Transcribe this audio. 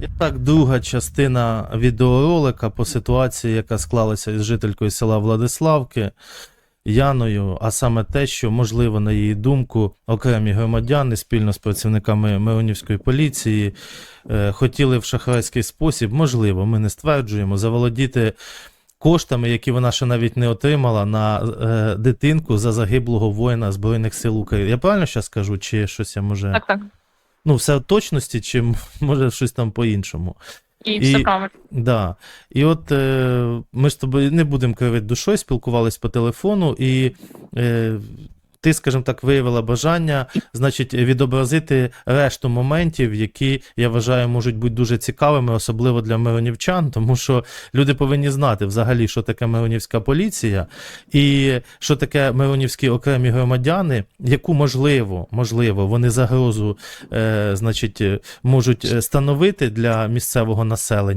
І так, друга частина відеоролика по ситуації, яка склалася із жителькою села Владиславки Яною, а саме те, що, можливо, на її думку, окремі громадяни спільно з працівниками Миронівської поліції е, хотіли в шахрайський спосіб, можливо, ми не стверджуємо, заволодіти коштами, які вона ще навіть не отримала на е, дитинку за загиблого воїна Збройних сил України. Я правильно зараз кажу, чи щось я може. Так, так. Ну, все в точності, чи може щось там по-іншому. І, І- все правильно. Да. І от е, ми з тобою не будемо кривити душою, спілкувались по телефону, і е, ти, скажімо так, виявила бажання, значить, відобразити решту моментів, які, я вважаю, можуть бути дуже цікавими, особливо для миронівчан, тому що люди повинні знати взагалі, що таке миронівська поліція, і що таке миронівські окремі громадяни, яку можливо, можливо, вони загрозу, е, значить, можуть е, становити для місцевого населення,